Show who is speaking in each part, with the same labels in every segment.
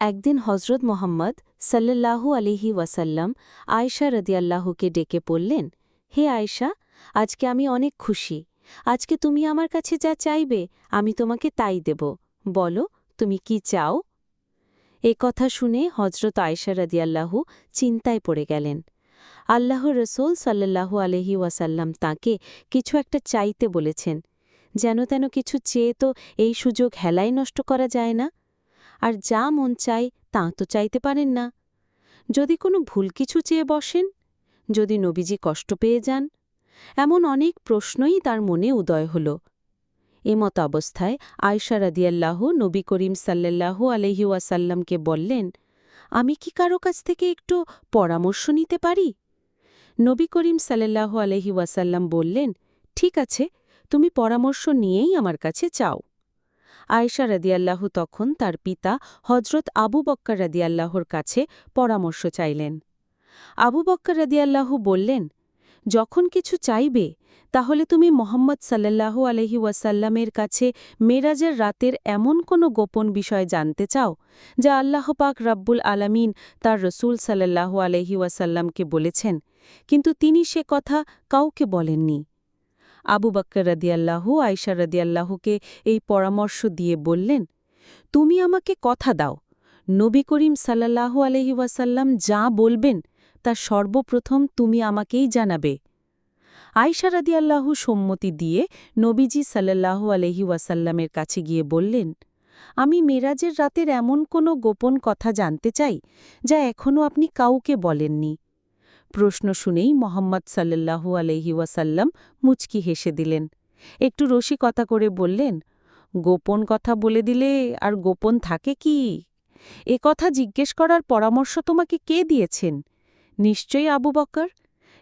Speaker 1: একদিন হজরত মোহাম্মদ সাল্লাল্লাহু আলিহি ওয়াসাল্লাম আয়শা রদিয়াল্লাহুকে ডেকে বললেন, হে আয়শা, আজকে আমি অনেক খুশি। আজকে তুমি আমার কাছে যা চাইবে, আমি তোমাকে তাই দেব। বলো, তুমি কি চাও? এ কথা শুনে হজরত আয়শা রদিয়াল্লাহু চিন্তায় পড়ে গেলেন। আল্লাহ রসুল সাল্লাল্লাহু আলহি ওয়াসাল্লাম তাকে কিছু একটা চাইতে বলেছেন, যেন তেন কিছু চেয়ে তো এই সুযোগ হেলায় নষ্ট করা যায় না। আর যা মন চায় তা তো চাইতে পারেন না। যদি কোনো ভুল কিছু চেয়ে বসেন, যদি নবীজি কষ্ট পেয়ে যান, এমন অনেক প্রশ্নই তার মনে উদয় হল। এমত অবস্থায় আয়সা রাদিয়াল্লাহ নবী করিম সাল্লাল্লাহু আলহি ওয়াসাল্লামকে বললেন, আমি কি কারও কাছ থেকে একটু পরামর্শ নিতে পারি? নবী করিম সাল্লাল্লাহু আলহি ওয়াসাল্লাম বললেন, ঠিক আছে, তুমি পরামর্শ নিয়েই আমার কাছে চাও। আয়েশা রাদিয়াল্লাহু তখন তার পিতা হজরত আবু বক্কর রাদিয়াল্লাহর কাছে পরামর্শ চাইলেন। আবু বক্কর রাদিয়াল্লাহু বললেন, যখন কিছু চাইবে, তাহলে তুমি মোহাম্মদ সাল্লাল্লাহু আলহি ওয়াসাল্লামের কাছে মেরাজের রাতের এমন কোনো গোপন বিষয় জানতে চাও, যা আল্লাহ পাক রাব্বুল আলামিন তার রসুল সাল্লাল্লাহু আলহি ওয়াসাল্লামকে বলেছেন, কিন্তু তিনি সে কথা কাউকে বলেননি। আবু বক্কর রদিয়াল্লাহু আয়সা রদিয়াল্লাহুকে এই পরামর্শ দিয়ে বললেন, তুমি আমাকে কথা দাও। নবী করিম সাল্লাল্লাহু আলহি ওয়াসাল্লাম যা বলবেন, তা সর্বপ্রথম তুমি আমাকেই জানাবে। আয়সা রদিয়াল্লাহু সম্মতি দিয়ে নবীজি সাল্লাল্লাহু আলহি ওয়াসাল্লামের কাছে গিয়ে বললেন, আমি মেরাজের রাতের এমন কোনো গোপন কথা জানতে চাই, যা এখনও আপনি কাউকে বলেননি। প্রশ্ন শুনেই মোহাম্মদ সাল্লাল্লাহু আলহি ওয়াসাল্লাম মুচকি হেসে দিলেন। একটু রসিকতা করে বললেন, গোপন কথা বলে দিলে আর গোপন থাকে কি? এ কথা জিজ্ঞেস করার পরামর্শ তোমাকে কে দিয়েছেন? নিশ্চয়ই আবু বকর?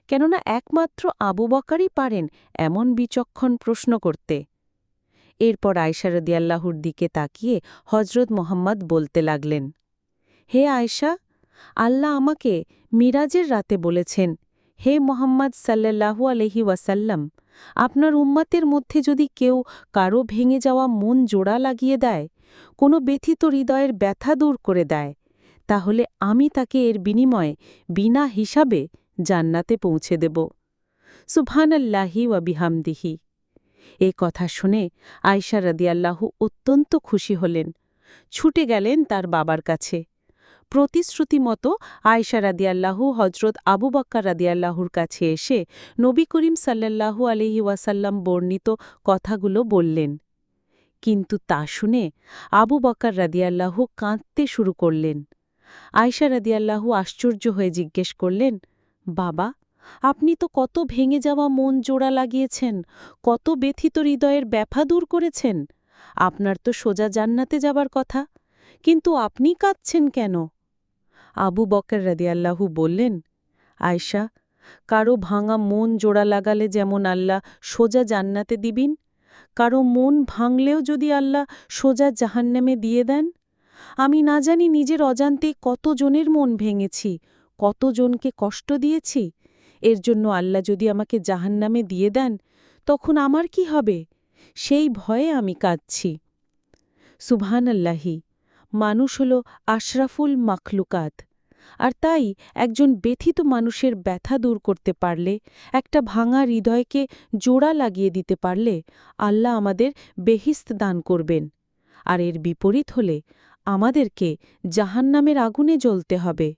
Speaker 1: কেননা একমাত্র আবু বকারই পারেন এমন বিচক্ষণ প্রশ্ন করতে। এরপর আয়সারদিয়াল্লাহুর দিকে তাকিয়ে হজরত মোহাম্মদ বলতে লাগলেন, হে আয়শা আল্লাহ আমাকে মিরাজের রাতে বলেছেন, হে মোহাম্মদ সাল্লাল্লাহু আলহি ওয়াসাল্লাম, আপনার উম্মাতের মধ্যে যদি কেউ কারও ভেঙে যাওয়া মন জোড়া লাগিয়ে দেয়, কোনো ব্যথিত হৃদয়ের ব্যথা দূর করে দেয়, তাহলে আমি তাকে এর বিনিময়ে বিনা হিসাবে জান্নাতে পৌঁছে দেব। সুবহানাল্লাহি ওয়াবিহামদিহি এ কথা শুনে আয়সা রদিয়াল্লাহু অত্যন্ত খুশি হলেন, ছুটে গেলেন তার বাবার কাছে। প্রতিশ্রুতি মতো আয়সা রাদিয়াল্লাহু হজরত আবু বক্কা রাদিয়াল্লাহুর কাছে এসে নবী করিম সাল্লাল্লাহু আলহি ওয়াসাল্লাম বর্ণিত কথাগুলো বললেন। কিন্তু তা শুনে আবু বক্কার রাদিয়াল্লাহু কাঁদতে শুরু করলেন। আয়সা রাদিয়াল্লাহু আশ্চর্য হয়ে জিজ্ঞেস করলেন, বাবা, আপনি তো কত ভেঙে যাওয়া মন জোড়া লাগিয়েছেন, কত ব্যথিত হৃদয়ের ব্যাফা দূর করেছেন। আপনার তো সোজা জান্নাতে যাবার কথা। কিন্তু আপনি কাঁদছেন কেন? আবু বকর রাদিয়াল্লাহু বললেন, আয়শা, কারও ভাঙা মন জোড়া লাগালে যেমন আল্লাহ সোজা জান্নাতে দিবিন, কারও মন ভাঙলেও যদি আল্লাহ সোজা জাহান্নামে দিয়ে দেন? আমি না জানি নিজের অজান্তে কতজনের মন ভেঙেছি, কতজনকে কষ্ট দিয়েছি, এর জন্য আল্লাহ যদি আমাকে জাহান্নামে দিয়ে দেন, তখন আমার কি হবে? সেই ভয়ে আমি কাঁদছি। সুবহানাল্লাহি। মানুষ হল আশরাফুল মাখলুকাত। আর তাই একজন ব্যথিত মানুষের ব্যথা দূর করতে পারলে, একটা ভাঙা হৃদয়কে জোড়া লাগিয়ে দিতে পারলে আল্লাহ আমাদের বেহিস্ত দান করবেন। আর এর বিপরীত হলে আমাদেরকে জাহান্নামের আগুনে জ্বলতে হবে।